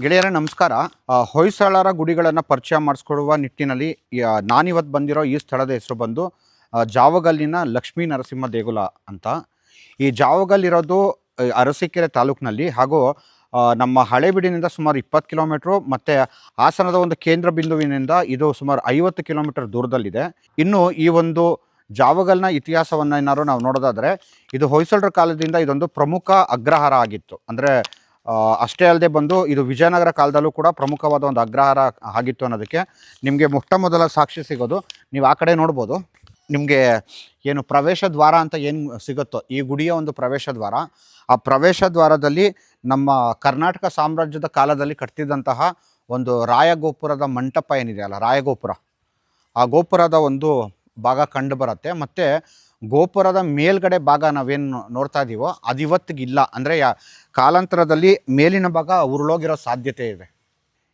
ಗೆಳೆಯರೇ ನಮಸ್ಕಾರ. ಹೊಯ್ಸಳರ ಗುಡಿಗಳನ್ನು ಪರಿಚಯ ಮಾಡಿಸ್ಕೊಡುವ ನಿಟ್ಟಿನಲ್ಲಿ ನಾನಿವತ್ತು ಬಂದಿರೋ ಈ ಸ್ಥಳದ ಹೆಸರು ಬಂದು ಜಾವಗಲ್ಲಿನ ಲಕ್ಷ್ಮೀ ನರಸಿಂಹ ದೇಗುಲ ಅಂತ. ಈ ಜಾವಗಲ್ ಇರೋದು ಆ, ಅರಸೀಕೆರೆ ತಾಲೂಕಿನಲ್ಲಿ ಹಾಗೂ ನಮ್ಮ ಹಳೆಬಿಡಿನಿಂದ ಸುಮಾರು ಇಪ್ಪತ್ತು ಕಿಲೋಮೀಟ್ರು ಮತ್ತು ಹಾಸನದ ಒಂದು ಕೇಂದ್ರ ಬಿಂದುವಿನಿಂದ ಇದು ಸುಮಾರು ಐವತ್ತು ಕಿಲೋಮೀಟರ್ ದೂರದಲ್ಲಿದೆ. ಇನ್ನು ಈ ಒಂದು ಜಾವಗಲ್ನ ಇತಿಹಾಸವನ್ನು ಏನಾದ್ರು ನಾವು ನೋಡೋದಾದರೆ ಇದು ಹೊಯ್ಸಳರ ಕಾಲದಿಂದ ಇದೊಂದು ಪ್ರಮುಖ ಅಗ್ರಹಾರ ಆಗಿತ್ತು. ಅಂದರೆ ಅಷ್ಟೇ ಅಲ್ಲದೆ ಬಂದು ಇದು ವಿಜಯನಗರ ಕಾಲದಲ್ಲೂ ಕೂಡ ಪ್ರಮುಖವಾದ ಒಂದು ಅಗ್ರಹಾರ ಆಗಿತ್ತು ಅನ್ನೋದಕ್ಕೆ ನಿಮಗೆ ಮೊಟ್ಟ ಮೊದಲ ಸಾಕ್ಷಿ ಸಿಗೋದು. ನೀವು ಆ ಕಡೆ ನೋಡ್ಬೋದು. ನಿಮಗೆ ಏನು ಪ್ರವೇಶ ದ್ವಾರ ಅಂತ ಏನು ಸಿಗುತ್ತೋ, ಈ ಗುಡಿಯ ಒಂದು ಪ್ರವೇಶ ದ್ವಾರ, ಆ ಪ್ರವೇಶ ದ್ವಾರದಲ್ಲಿ ನಮ್ಮ ಕರ್ನಾಟಕ ಸಾಮ್ರಾಜ್ಯದ ಕಾಲದಲ್ಲಿ ಕಟ್ತಿದ್ದಂತಹ ಒಂದು ರಾಯಗೋಪುರದ ಮಂಟಪ ಏನಿದೆಯಲ್ಲ ರಾಯಗೋಪುರ. ಆ ಗೋಪುರದ ಒಂದು ಭಾಗ ಕಂಡು ಬರುತ್ತೆ. ಮತ್ತು ಗೋಪುರದ ಮೇಲ್ಗಡೆ ಭಾಗ ನಾವೇನು ನೋಡ್ತಾ ಇದೀವೋ ಅದು ಇವತ್ತಿಗಿಲ್ಲ. ಅಂದರೆ ಯಾ, ಕಾಲಾಂತರದಲ್ಲಿ ಮೇಲಿನ ಭಾಗ ಉರುಳೋಗಿರೋ ಸಾಧ್ಯತೆ ಇದೆ.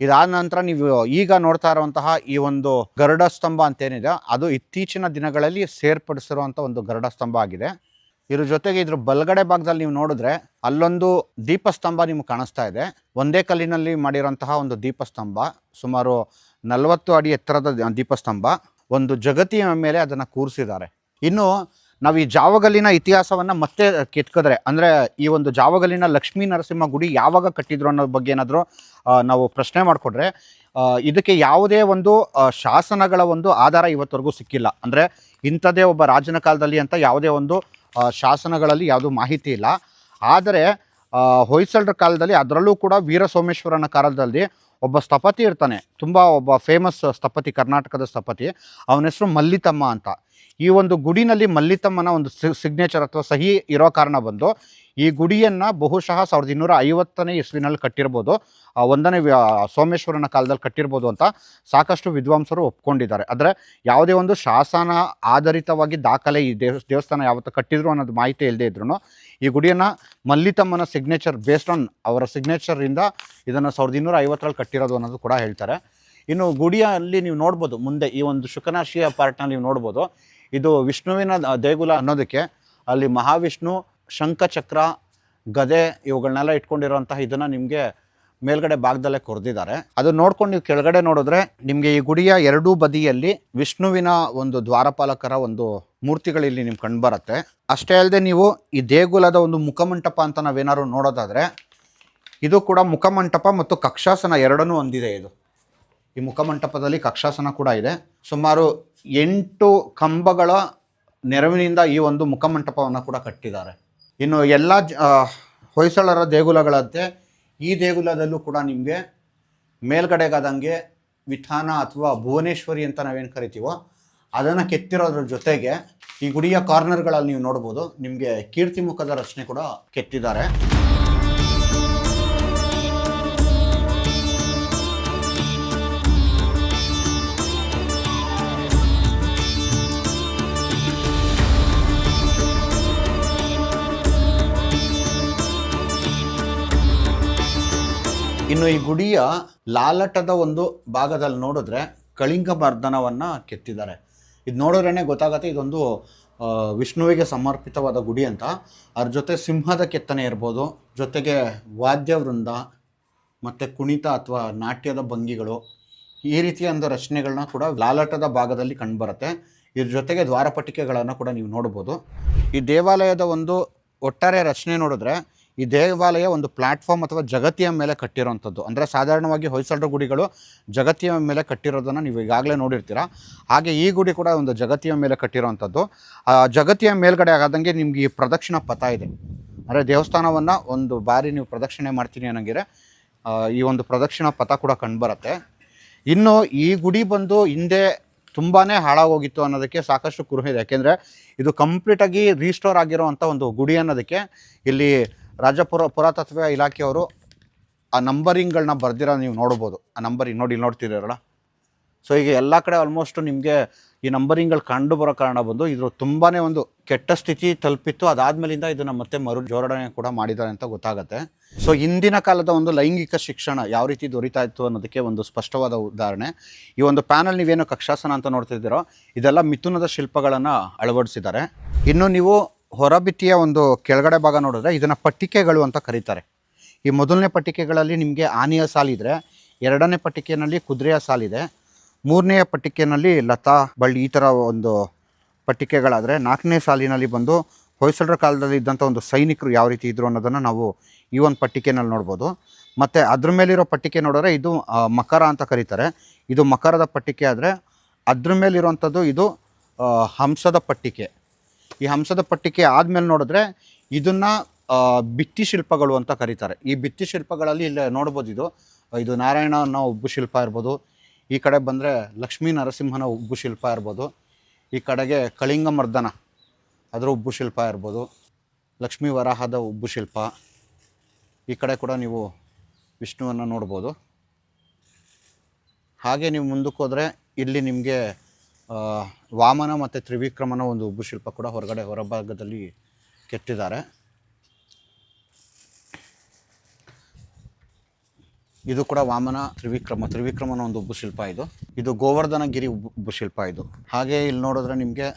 ಇದಾದ ನಂತರ ನೀವು ಈಗ ನೋಡ್ತಾ ಇರುವಂತಹ ಈ ಒಂದು ಗರುಡ ಸ್ತಂಭ ಅಂತೇನಿದೆ, ಅದು ಇತ್ತೀಚಿನ ದಿನಗಳಲ್ಲಿ ಸೇರ್ಪಡಿಸಿರುವಂಥ ಒಂದು ಗರುಡ ಸ್ತಂಭ ಆಗಿದೆ. ಇದ್ರ ಜೊತೆಗೆ ಇದ್ರ ಬಲಗಡೆ ಭಾಗದಲ್ಲಿ ನೀವು ನೋಡಿದ್ರೆ ಅಲ್ಲೊಂದು ದೀಪಸ್ತಂಭ ನಿಮ್ಗೆ ಕಾಣಿಸ್ತಾ ಇದೆ. ಒಂದೇ ಕಲ್ಲಿನಲ್ಲಿ ಮಾಡಿರೋಂತಹ ಒಂದು ದೀಪಸ್ತಂಭ, ಸುಮಾರು ನಲವತ್ತು ಅಡಿ ಎತ್ತರದ ದೀಪ ದೀಪಸ್ತಂಭ. ಒಂದು ಜಗತಿಯ ಮೇಲೆ ಅದನ್ನು ಕೂರಿಸಿದ್ದಾರೆ. ಇನ್ನು ನಾವು ಈ ಜಾವಗಲ್ಲಿನ ಇತಿಹಾಸವನ್ನು ಮತ್ತೆ ಕೆತ್ಕಿದ್ರೆ, ಅಂದರೆ ಈ ಒಂದು ಜಾವಗಲ್ಲಿನ ಲಕ್ಷ್ಮೀ ನರಸಿಂಹ ಗುಡಿ ಯಾವಾಗ ಕಟ್ಟಿದ್ರು ಅನ್ನೋ ಬಗ್ಗೆ ಏನಾದರೂ ನಾವು ಪ್ರಶ್ನೆ ಮಾಡಿಕೊಟ್ರೆ ಇದಕ್ಕೆ ಯಾವುದೇ ಒಂದು ಶಾಸನಗಳ ಒಂದು ಆಧಾರ ಇವತ್ತವರೆಗೂ ಸಿಕ್ಕಿಲ್ಲ. ಅಂದರೆ ಇಂಥದ್ದೇ ಒಬ್ಬ ರಾಜನ ಕಾಲದಲ್ಲಿ ಅಂತ ಯಾವುದೇ ಒಂದು ಶಾಸನಗಳಲ್ಲಿ ಯಾವುದೂ ಮಾಹಿತಿ ಇಲ್ಲ. ಆದರೆ ಹೊಯ್ಸಳರ ಕಾಲದಲ್ಲಿ ಅದರಲ್ಲೂ ಕೂಡ ವೀರ ಸೋಮೇಶ್ವರನ ಕಾಲದಲ್ಲಿ ಒಬ್ಬ ಸ್ಥಪತಿ ಇರ್ತಾನೆ. ತುಂಬ ಒಬ್ಬ ಫೇಮಸ್ ಸ್ಥಪತಿ, ಕರ್ನಾಟಕದ ಸ್ಥಪತಿ. ಅವನ ಹೆಸರು ಮಲ್ಲಿತಮ್ಮ ಅಂತ. ಈ ಒಂದು ಗುಡಿನಲ್ಲಿ ಮಲ್ಲಿತಮ್ಮನ ಒಂದು ಸಿಗ್ನೇಚರ್ ಅಥವಾ ಸಹಿ ಇರೋ ಕಾರಣ ಬಂದು, ಈ ಗುಡಿಯನ್ನು ಬಹುಶಃ ಸಾವಿರದ ಇನ್ನೂರ ಐವತ್ತನೇ ಇಸ್ವಿನಲ್ಲಿ ಕಟ್ಟಿರ್ಬೋದು. ಒಂದನೇ ಸೋಮೇಶ್ವರನ ಕಾಲದಲ್ಲಿ ಕಟ್ಟಿರ್ಬೋದು ಅಂತ ಸಾಕಷ್ಟು ವಿದ್ವಾಂಸರು ಒಪ್ಕೊಂಡಿದ್ದಾರೆ. ಆದರೆ ಯಾವುದೇ ಒಂದು ಶಾಸನ ಆಧಾರಿತವಾಗಿ ದಾಖಲೆ ಈ ದೇವ ದೇವಸ್ಥಾನ ಯಾವತ್ತು ಕಟ್ಟಿದ್ರು ಅನ್ನೋದು ಮಾಹಿತಿ ಇಲ್ಲದೆ ಇದ್ರು ಈ ಗುಡಿಯನ್ನು ಮಲ್ಲಿತಮ್ಮನ ಸಿಗ್ನೇಚರ್ ಬೇಸ್ಡ್ ಆನ್ ಅವರ ಸಿಗ್ನೇಚರಿಂದ ಇದನ್ನು ಸಾವಿರದ ಇನ್ನೂರ ಐವತ್ತರಲ್ಲಿ ಕಟ್ಟಿರೋದು ಅನ್ನೋದು ಕೂಡ ಹೇಳ್ತಾರೆ. ಇನ್ನು ಗುಡಿಯಲ್ಲಿ ನೀವು ನೋಡ್ಬೋದು, ಮುಂದೆ ಈ ಒಂದು ಶುಕನಾಶಿಯ ಪಾರ್ಟ್ನ ನೀವು ನೋಡ್ಬೋದು, ಇದು ವಿಷ್ಣುವಿನ ದೇಗುಲ ಅನ್ನೋದಕ್ಕೆ ಅಲ್ಲಿ ಮಹಾವಿಷ್ಣು, ಶಂಖಚಕ್ರ, ಗದೆ ಇವುಗಳನ್ನೆಲ್ಲ ಇಟ್ಕೊಂಡಿರೋಂತಹ ಇದನ್ನು ನಿಮಗೆ ಮೇಲ್ಗಡೆ ಭಾಗದಲ್ಲೇ ಕೊರೆದಿದ್ದಾರೆ. ಅದು ನೋಡ್ಕೊಂಡು ನೀವು ಕೆಳಗಡೆ ನೋಡಿದ್ರೆ ನಿಮಗೆ ಈ ಗುಡಿಯ ಎರಡೂ ಬದಿಯಲ್ಲಿ ವಿಷ್ಣುವಿನ ಒಂದು ದ್ವಾರಪಾಲಕರ ಒಂದು ಮೂರ್ತಿಗಳಿಲ್ಲಿ ನಿಮ್ಗೆ ಕಂಡುಬರುತ್ತೆ ಅಷ್ಟೇ ಅಲ್ಲದೆ ನೀವು ಈ ದೇಗುಲದ ಒಂದು ಮುಖಮಂಟಪ ಅಂತ ನಾವೇನಾದ್ರು ನೋಡೋದಾದರೆ, ಇದು ಕೂಡ ಮುಖಮಂಟಪ ಮತ್ತು ಕಕ್ಷಾಸನ ಎರಡನ್ನೂ ಹೊಂದಿದೆ ಇದು. ಈ ಮುಖಮಂಟಪದಲ್ಲಿ ಕಕ್ಷಾಸನ ಕೂಡ ಇದೆ. ಸುಮಾರು ಎಂಟು ಕಂಬಗಳ ನೆರವಿನಿಂದ ಈ ಒಂದು ಮುಖಮಂಟಪವನ್ನು ಕೂಡ ಕಟ್ಟಿದ್ದಾರೆ. ಇನ್ನು ಎಲ್ಲ ಹೊಯ್ಸಳರ ದೇಗುಲಗಳಂತೆ ಈ ದೇಗುಲದಲ್ಲೂ ಕೂಡ ನಿಮಗೆ ಮೇಲ್ಗಡೆಗಾದಂಗೆ ವಿಧಾನ ಅಥವಾ ಭುವನೇಶ್ವರಿ ಅಂತ ನಾವೇನು ಕರಿತೀವೋ ಅದನ್ನು ಕೆತ್ತಿರೋದ್ರ ಜೊತೆಗೆ ಈ ಗುಡಿಯ ಕಾರ್ನರ್ಗಳಲ್ಲಿ ನೀವು ನೋಡ್ಬೋದು, ನಿಮಗೆ ಕೀರ್ತಿ ಮುಖದ ರಚನೆ ಕೂಡ ಕೆತ್ತಿದ್ದಾರೆ. ಇನ್ನು ಈ ಗುಡಿಯ ಲಾಲಟದ ಒಂದು ಭಾಗದಲ್ಲಿ ನೋಡಿದ್ರೆ ಕಳಿಂಗ ಮರ್ದನವನ್ನು ಕೆತ್ತಿದ್ದಾರೆ. ಇದು ನೋಡಿದ್ರೇ ಗೊತ್ತಾಗತ್ತೆ, ಇದೊಂದು ವಿಷ್ಣುವಿಗೆ ಸಮರ್ಪಿತವಾದ ಗುಡಿ ಅಂತ. ಅದ್ರ ಜೊತೆ ಸಿಂಹದ ಕೆತ್ತನೆ ಇರ್ಬೋದು, ಜೊತೆಗೆ ವಾದ್ಯವೃಂದ, ಮತ್ತು ಕುಣಿತ ಅಥವಾ ನಾಟ್ಯದ ಭಂಗಿಗಳು. ಈ ರೀತಿಯ ಒಂದು ರಚನೆಗಳನ್ನ ಕೂಡ ಲಾಲಟದ ಭಾಗದಲ್ಲಿ ಕಂಡುಬರುತ್ತೆ. ಇದ್ರ ಜೊತೆಗೆ ದ್ವಾರಪಟ್ಟಿಕೆಗಳನ್ನು ಕೂಡ ನೀವು ನೋಡ್ಬೋದು. ಈ ದೇವಾಲಯದ ಒಂದು ಒಟ್ಟಾರೆ ರಚನೆ ನೋಡಿದ್ರೆ ಈ ದೇವಾಲಯ ಒಂದು ಪ್ಲ್ಯಾಟ್ಫಾರ್ಮ್ ಅಥವಾ ಜಗತಿಯ ಮೇಲೆ ಕಟ್ಟಿರೋವಂಥದ್ದು ಅಂದರೆ ಸಾಧಾರಣವಾಗಿ ಹೊಯ್ಸಳರ ಗುಡಿಗಳು ಜಗತಿಯ ಮೇಲೆ ಕಟ್ಟಿರೋದನ್ನು ನೀವು ಈಗಾಗಲೇ ನೋಡಿರ್ತೀರ. ಹಾಗೆ ಈ ಗುಡಿ ಕೂಡ ಒಂದು ಜಗತಿಯ ಮೇಲೆ ಕಟ್ಟಿರೋವಂಥದ್ದು ಆ ಜಗತಿಯ ಮೇಲ್ಗಡೆ ಆಗದಂಗೆ ನಿಮ್ಗೆ ಈ ಪ್ರದಕ್ಷಿಣ ಪಥ ಇದೆ. ಅಂದರೆ ದೇವಸ್ಥಾನವನ್ನು ಒಂದು ಬಾರಿ ನೀವು ಪ್ರದಕ್ಷಿಣೆ ಮಾಡ್ತೀನಿ ಅನ್ನೋಂಗಿದ್ರೆ ಈ ಒಂದು ಪ್ರದಕ್ಷಿಣ ಪಥ ಕೂಡ ಕಂಡುಬರುತ್ತೆ. ಇನ್ನು ಈ ಗುಡಿ ಬಂದು ಹಿಂದೆ ತುಂಬಾ ಹಾಳಾಗೋಗಿತ್ತು ಅನ್ನೋದಕ್ಕೆ ಸಾಕಷ್ಟು ಕುರುಹಿದೆ ಯಾಕೆಂದರೆ ಇದು ಕಂಪ್ಲೀಟಾಗಿ ರೀಸ್ಟೋರ್ ಆಗಿರೋವಂಥ ಒಂದು ಗುಡಿ ಅನ್ನೋದಕ್ಕೆ ಇಲ್ಲಿ ರಾಜ್ಯ ಪುರ ಪುರಾತತ್ವ ಇಲಾಖೆಯವರು ಆ ನಂಬರಿಂಗ್ಗಳನ್ನ ಬರ್ದಿರೋ ನೀವು ನೋಡ್ಬೋದು. ಆ ನಂಬರಿಂಗ್ ನೋಡಿ ಇಲ್ಲಿ ನೋಡ್ತಿದ್ದೀರಲ್ಲ? ಸೊ ಈಗ ಎಲ್ಲ ಕಡೆ ಆಲ್ಮೋಸ್ಟ್ ನಿಮಗೆ ಈ ನಂಬರಿಂಗ್ಗಳು ಕಂಡು ಬರೋ ಕಾರಣ ಬಂದು ಇದು ತುಂಬಾ ಒಂದು ಕೆಟ್ಟ ಸ್ಥಿತಿ ತಲುಪಿತ್ತು. ಅದಾದ್ಮೇಲಿಂದ ಇದನ್ನು ಮತ್ತೆ ಮರು ಜೋಡಣೆ ಕೂಡ ಮಾಡಿದ್ದಾರೆ ಅಂತ ಗೊತ್ತಾಗುತ್ತೆ. ಸೊ ಹಿಂದಿನ ಕಾಲದ ಒಂದು ಲೈಂಗಿಕ ಶಿಕ್ಷಣ ಯಾವ ರೀತಿ ದೊರೀತಾ ಇತ್ತು ಅನ್ನೋದಕ್ಕೆ ಒಂದು ಸ್ಪಷ್ಟವಾದ ಉದಾಹರಣೆ. ಈ ಒಂದು ಪ್ಯಾನಲ್ ನೀವೇನು ಕಕ್ಷಾಸನ ಅಂತ ನೋಡ್ತಿದ್ದೀರೋ, ಇದೆಲ್ಲ ಮಿಥುನದ ಶಿಲ್ಪಗಳನ್ನು ಅಳವಡಿಸಿದ್ದಾರೆ. ಇನ್ನು ನೀವು ಹೊರಭಿತ್ತಿಯ ಒಂದು ಕೆಳಗಡೆ ಭಾಗ ನೋಡಿದ್ರೆ ಇದನ್ನು ಪಟ್ಟಿಕೆಗಳು ಅಂತ ಕರೀತಾರೆ. ಈ ಮೊದಲನೇ ಪಟ್ಟಿಕೆಗಳಲ್ಲಿ ನಿಮಗೆ ಆನೆಯ ಸಾಲಿದ್ರೆ ಎರಡನೇ ಪಟ್ಟಿಕೆಯಲ್ಲಿ ಕುದುರೆಯ ಸಾಲಿದೆ ಮೂರನೆಯ ಪಟ್ಟಿಕೆಯಲ್ಲಿ ಲತಾ, ಬಳ್ಳಿ ಈ ಥರ ಒಂದು ಪಟ್ಟಿಕೆಗಳಾದರೆ ನಾಲ್ಕನೇ ಸಾಲಿನಲ್ಲಿ ಬಂದು ಹೊಯ್ಸಳರ ಕಾಲದಲ್ಲಿ ಇದ್ದಂಥ ಒಂದು ಸೈನಿಕರು ಯಾವ ರೀತಿ ಇದ್ದರು ಅನ್ನೋದನ್ನು ನಾವು ಈ ಒಂದು ಪಟ್ಟಿಕೆನಲ್ಲಿ ನೋಡ್ಬೋದು. ಮತ್ತು ಅದ್ರ ಮೇಲಿರೋ ಪಟ್ಟಿಕೆ ನೋಡಿದ್ರೆ ಇದು ಮಕರ ಅಂತ ಕರೀತಾರೆ. ಇದು ಮಕರದ ಪಟ್ಟಿಕೆ ಆದರೆ ಅದ್ರ ಮೇಲಿರುವಂಥದ್ದು ಇದು ಹಂಸದ ಪಟ್ಟಿಕೆ. ಈ ಹಂಸದ ಪಟ್ಟಿಕೆ ಆದಮೇಲೆ ನೋಡಿದ್ರೆ ಇದನ್ನು ಭಿತ್ತಿ ಶಿಲ್ಪಗಳು ಅಂತ ಕರೀತಾರೆ. ಈ ಭಿತ್ತಿ ಶಿಲ್ಪಗಳಲ್ಲಿ ಇಲ್ಲಿ ನೋಡ್ಬೋದು ಇದು. ಇದು ಅನ್ನೋ ಉಬ್ಬು ಶಿಲ್ಪ ಇರ್ಬೋದು. ಈ ಕಡೆ ಬಂದರೆ ಲಕ್ಷ್ಮೀ ನರಸಿಂಹನ ಉಬ್ಬು ಶಿಲ್ಪ ಇರ್ಬೋದು. ಈ ಕಡೆಗೆ ಕಳಿಂಗ ಮರ್ದನ ಅದರ ಉಬ್ಬು ಶಿಲ್ಪ ಇರ್ಬೋದು. ಲಕ್ಷ್ಮೀ ವರಾಹದ ಉಬ್ಬು ಶಿಲ್ಪ. ಈ ಕಡೆ ಕೂಡ ನೀವು ವಿಷ್ಣುವನ್ನು ನೋಡ್ಬೋದು. ಹಾಗೆ ನೀವು ಮುಂದಕ್ಕೆ ಹೋದರೆ ಇಲ್ಲಿ ನಿಮಗೆ ವಾಮನ ಮತ್ತು ತ್ರಿವಿಕ್ರಮನ ಒಂದು ಉಬ್ಬು ಶಿಲ್ಪ ಕೂಡ ಹೊರಗಡೆ ಹೊರಭಾಗದಲ್ಲಿ ಕೆತ್ತಿದ್ದಾರೆ. ಇದು ಕೂಡ ವಾಮನ ತ್ರಿವಿಕ್ರಮ, ತ್ರಿವಿಕ್ರಮನ ಒಂದು ಉಬ್ಬು ಶಿಲ್ಪ ಇದು. ಇದು ಗೋವರ್ಧನ ಗಿರಿ ಉಬ್ಬು ಉಬ್ಬು ಶಿಲ್ಪ ಇದು. ಹಾಗೆ ಇಲ್ಲಿ ನೋಡಿದ್ರೆ ನಿಮಗೆ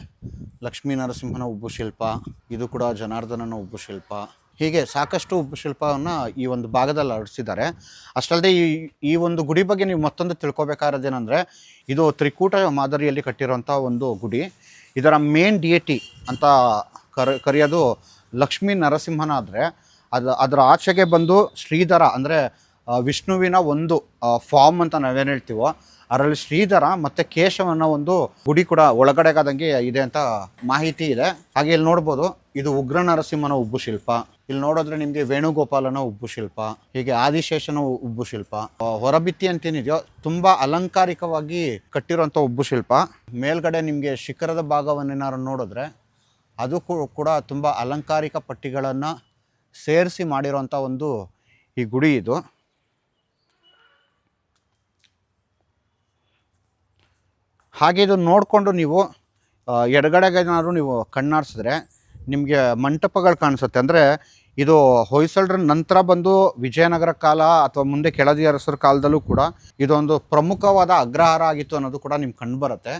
ಲಕ್ಷ್ಮೀ ನರಸಿಂಹನ ಉಬ್ಬು ಶಿಲ್ಪ, ಇದು ಕೂಡ ಜನಾರ್ದನನ ಉಬ್ಬು ಶಿಲ್ಪ. ಹೀಗೆ ಸಾಕಷ್ಟು ಶಿಲ್ಪವನ್ನು ಈ ಒಂದು ಭಾಗದಲ್ಲಿ ಅಳಿಸಿದ್ದಾರೆ ಅಷ್ಟಲ್ಲದೆ ಈ ಈ ಒಂದು ಗುಡಿ ಬಗ್ಗೆ ನೀವು ಮತ್ತೊಂದು ತಿಳ್ಕೊಬೇಕಾರದೇನೆಂದರೆ ಇದು ತ್ರಿಕೂಟ ಮಾದರಿಯಲ್ಲಿ ಕಟ್ಟಿರುವಂಥ ಒಂದು ಗುಡಿ. ಇದರ ಮೇನ್ ಡಿಯೇಟಿ ಅಂತ ಕರ, ಕರೆಯೋದು ಲಕ್ಷ್ಮೀ ನರಸಿಂಹನ ಆದರೆ, ಅದು, ಅದರ ಆಚೆಗೆ ಬಂದು ಶ್ರೀಧರ ಅಂದರೆ ವಿಷ್ಣುವಿನ ಒಂದು ಫಾರ್ಮ್ ಅಂತ ನಾವೇನು ಹೇಳ್ತೀವೋ, ಅದರಲ್ಲಿ ಶ್ರೀಧರ ಮತ್ತು ಕೇಶವನ ಒಂದು ಗುಡಿ ಕೂಡ ಒಳಗಡೆಗಾದಂಗೆ ಇದೆ ಅಂತ ಮಾಹಿತಿ ಇದೆ. ಹಾಗೆ ಇಲ್ಲಿ ನೋಡ್ಬೋದು, ಇದು ಉಗ್ರ ನರಸಿಂಹನ ಉಬ್ಬು ಶಿಲ್ಪ. ಇಲ್ಲಿ ನೋಡಿದ್ರೆ ನಿಮಗೆ ವೇಣುಗೋಪಾಲನ ಉಬ್ಬು ಶಿಲ್ಪ, ಹೀಗೆ ಆದಿಶೇಷನ ಉಬ್ಬು ಶಿಲ್ಪ. ಹೊರಬಿತ್ತಿ ಅಂತೇನಿದೆಯೋ, ತುಂಬ ಅಲಂಕಾರಿಕವಾಗಿ ಕಟ್ಟಿರುವಂಥ ಉಬ್ಬು ಶಿಲ್ಪ. ಮೇಲ್ಗಡೆ ನಿಮಗೆ ಶಿಖರದ ಭಾಗವನ್ನೇನಾದ್ರು ನೋಡಿದ್ರೆ ಅದು ಕೂಡ ತುಂಬ ಅಲಂಕಾರಿಕ ಪಟ್ಟಿಗಳನ್ನು ಸೇರಿಸಿ ಮಾಡಿರೋಂಥ ಒಂದು ಈ ಗುಡಿ ಇದು. ಹಾಗೆ ಇದು ನೋಡಿಕೊಂಡು ನೀವು ಎಡಗಡೆಗೆ ಎಡಗಡೆಗೇನಾದ್ರು ನೀವು ಕಣ್ಣಾಡಿಸಿದ್ರೆ ನಿಮಗೆ ಮಂಟಪಗಳು ಕಾಣಿಸುತ್ತೆ. ಅಂದರೆ ಇದು ಹೊಯ್ಸಳರ ನಂತರ ಬಂದು ವಿಜಯನಗರ ಕಾಲ ಅಥವಾ ಮುಂದೆ ಕೆಳದಿ ಅರಸರ ಕಾಲದಲ್ಲೂ ಕೂಡ ಇದೊಂದು ಪ್ರಮುಖವಾದ ಅಗ್ರಹಾರ ಆಗಿತ್ತು ಅನ್ನೋದು ಕೂಡ ನಿಮ್ಗೆ ಕಂಡುಬರುತ್ತೆ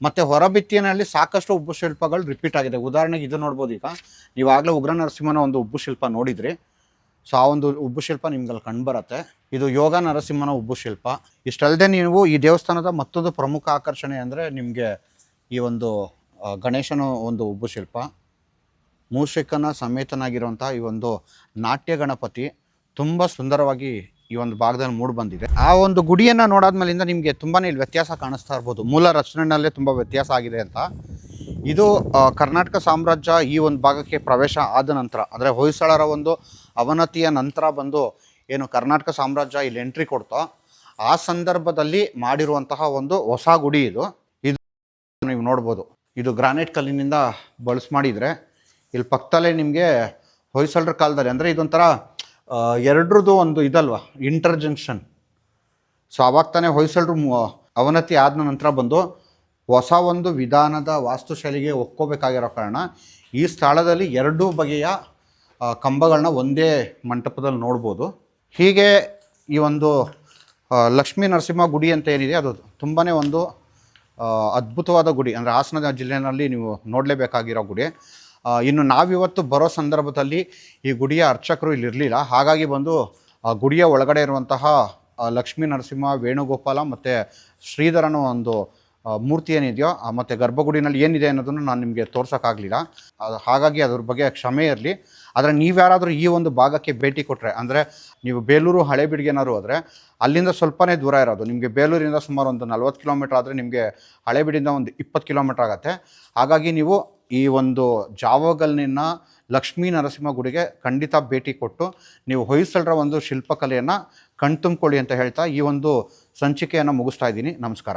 ಮತ್ತು ಹೊರಭಿತ್ತಿನಲ್ಲಿ ಸಾಕಷ್ಟು ಉಬ್ಬು ಶಿಲ್ಪಗಳು ರಿಪೀಟ್ ಆಗಿದೆ. ಉದಾಹರಣೆಗೆ ಇದು ನೋಡ್ಬೋದು ಈಗ. ನೀವಾಗಲೇ ಉಗ್ರ ನರಸಿಂಹನ ಒಂದು ಉಬ್ಬು ಶಿಲ್ಪ ನೋಡಿದ್ರಿ. ಸೊ, ಆ ಒಂದು ಉಬ್ಬು ಶಿಲ್ಪ ನಿಮ್ಗೆ ಅಲ್ಲಿ ಕಂಡುಬರುತ್ತೆ ಇದು ಯೋಗ ನರಸಿಂಹನ ಉಬ್ಬು ಶಿಲ್ಪ ಇಷ್ಟಲ್ಲದೆ ನೀವು ಈ ದೇವಸ್ಥಾನದ ಮತ್ತೊಂದು ಪ್ರಮುಖ ಆಕರ್ಷಣೆ ಅಂದರೆ ನಿಮಗೆ ಈ ಒಂದು ಗಣೇಶನ ಒಂದು ಉಬ್ಬು ಶಿಲ್ಪ ಮೂಷಿಕನ ಸಮೇತನಾಗಿರುವಂಥ ಈ ಒಂದು ನಾಟ್ಯ ಗಣಪತಿ ತುಂಬ ಸುಂದರವಾಗಿ ಈ ಒಂದು ಭಾಗದಲ್ಲಿ ಮೂಡಿ ಬಂದಿದೆ. ಆ ಒಂದು ಗುಡಿಯನ್ನು ನೋಡಾದ್ಮೇಲಿಂದ ನಿಮಗೆ ತುಂಬಾ ಇಲ್ಲಿ ವ್ಯತ್ಯಾಸ ಕಾಣಿಸ್ತಾ ಇರ್ಬೋದು. ಮೂಲ ರಚನೆಯಲ್ಲೇ ತುಂಬ ವ್ಯತ್ಯಾಸ ಆಗಿದೆ ಅಂತ. ಇದು ಕರ್ನಾಟಕ ಸಾಮ್ರಾಜ್ಯ ಈ ಒಂದು ಭಾಗಕ್ಕೆ ಪ್ರವೇಶ ಆದ ನಂತರ, ಅಂದರೆ ಹೊಯ್ಸಳರ ಒಂದು ಅವನತಿಯ ನಂತರ ಬಂದು ಏನು ಕರ್ನಾಟಕ ಸಾಮ್ರಾಜ್ಯ ಇಲ್ಲಿ ಎಂಟ್ರಿ ಕೊಡ್ತೋ, ಆ ಸಂದರ್ಭದಲ್ಲಿ ಮಾಡಿರುವಂತಹ ಒಂದು ಹೊಸ ಗುಡಿ ಇದು. ಇದು ನೀವು ನೋಡ್ಬೋದು. ಇದು ಗ್ರಾನೈಟ್ ಕಲ್ಲಿನಿಂದ ಬಳಸಿ ಮಾಡಿದರೆ ಇಲ್ಲಿ ಪಕ್ಕದಲ್ಲೇ ನಿಮಗೆ ಹೊಯ್ಸಳರ ಕಾಲದಲ್ಲಿ, ಅಂದರೆ ಇದೊಂಥರ ಎರಡರದ್ದು ಒಂದು ಇದಲ್ವಾ ಇಂಟರ್ಜಂಕ್ಷನ್ ಸೊ ಅವಾಗ ತಾನೇ ಹೊಯ್ಸಳರು ಅವನತಿ ಆದ ನಂತರ ಬಂದು ಹೊಸ ಒಂದು ವಿಧಾನದ ವಾಸ್ತುಶೈಲಿಗೆ ಒಕ್ಕೋಬೇಕಾಗಿರೋ ಕಾರಣ ಈ ಸ್ಥಳದಲ್ಲಿ ಎರಡೂ ಬಗೆಯ ಕಂಬಗಳನ್ನ ಒಂದೇ ಮಂಟಪದಲ್ಲಿ ನೋಡ್ಬೋದು. ಹೀಗೆ ಈ ಒಂದು ಲಕ್ಷ್ಮೀ ನರಸಿಂಹ ಗುಡಿ ಅಂತ ಏನಿದೆ, ಅದು ತುಂಬಾ ಒಂದು ಅದ್ಭುತವಾದ ಗುಡಿ, ಅಂದರೆ ಹಾಸನ ಜಿಲ್ಲೆಯಲ್ಲಿ ನೀವು ನೋಡಲೇಬೇಕಾಗಿರೋ ಗುಡಿ. ಇನ್ನು ನಾವಿವತ್ತು ಬರೋ ಸಂದರ್ಭದಲ್ಲಿ ಈ ಗುಡಿಯ ಅರ್ಚಕರು ಇಲ್ಲಿ ಇರಲಿಲ್ಲ ಹಾಗಾಗಿ ಬಂದು ಗುಡಿಯ ಒಳಗಡೆ ಇರುವಂತಹ ಲಕ್ಷ್ಮೀ ನರಸಿಂಹ, ವೇಣುಗೋಪಾಲ ಮತ್ತು ಶ್ರೀಧರನ ಒಂದು ಮೂರ್ತಿ ಏನಿದೆಯೋ ಮತ್ತು ಗರ್ಭಗುಡಿನಲ್ಲಿ ಏನಿದೆ ಅನ್ನೋದನ್ನು ನಾನು ನಿಮಗೆ ತೋರ್ಸೋಕ್ಕಾಗಲಿಲ್ಲ. ಹಾಗಾಗಿ ಅದ್ರ ಬಗ್ಗೆ ಕ್ಷಮೆ ಇರಲಿ. ಆದರೆ ನೀವು ಯಾರಾದರೂ ಈ ಒಂದು ಭಾಗಕ್ಕೆ ಭೇಟಿ ಕೊಟ್ಟರೆ ಅಂದರೆ ನೀವು ಬೇಲೂರು ಹಳೆಬೀಡಿಗೆನಾದ್ರು ಹೋದರೆ, ಅಲ್ಲಿಂದ ಸ್ವಲ್ಪನೇ ದೂರ ಇರೋದು. ನಿಮಗೆ ಬೇಲೂರಿಂದ ಸುಮಾರು ಒಂದು ನಲ್ವತ್ತು ಕಿಲೋಮೀಟ್ರ್ ಆದರೆ ನಿಮಗೆ ಹಳೆಬೀಡಿಂದ ಒಂದು ಇಪ್ಪತ್ತು ಕಿಲೋಮೀಟ್ರ್ ಆಗುತ್ತೆ. ಹಾಗಾಗಿ ನೀವು ಈ ಒಂದು ಜಾವಗಲ್ನಿನ ಲಕ್ಷ್ಮೀ ನರಸಿಂಹ ಗುಡಿಗೆ ಖಂಡಿತ ಭೇಟಿ ಕೊಟ್ಟು, ನೀವು ಹೊಯ್ಸಳರ ಒಂದು ಶಿಲ್ಪಕಲೆಯನ್ನು ಕಣ್ತುಂಬ್ಕೊಳ್ಳಿ ಅಂತ ಹೇಳ್ತಾ ಈ ಒಂದು ಸಂಚಿಕೆಯನ್ನು ಮುಗಿಸ್ತಾ ಇದ್ದೀನಿ. ನಮಸ್ಕಾರ.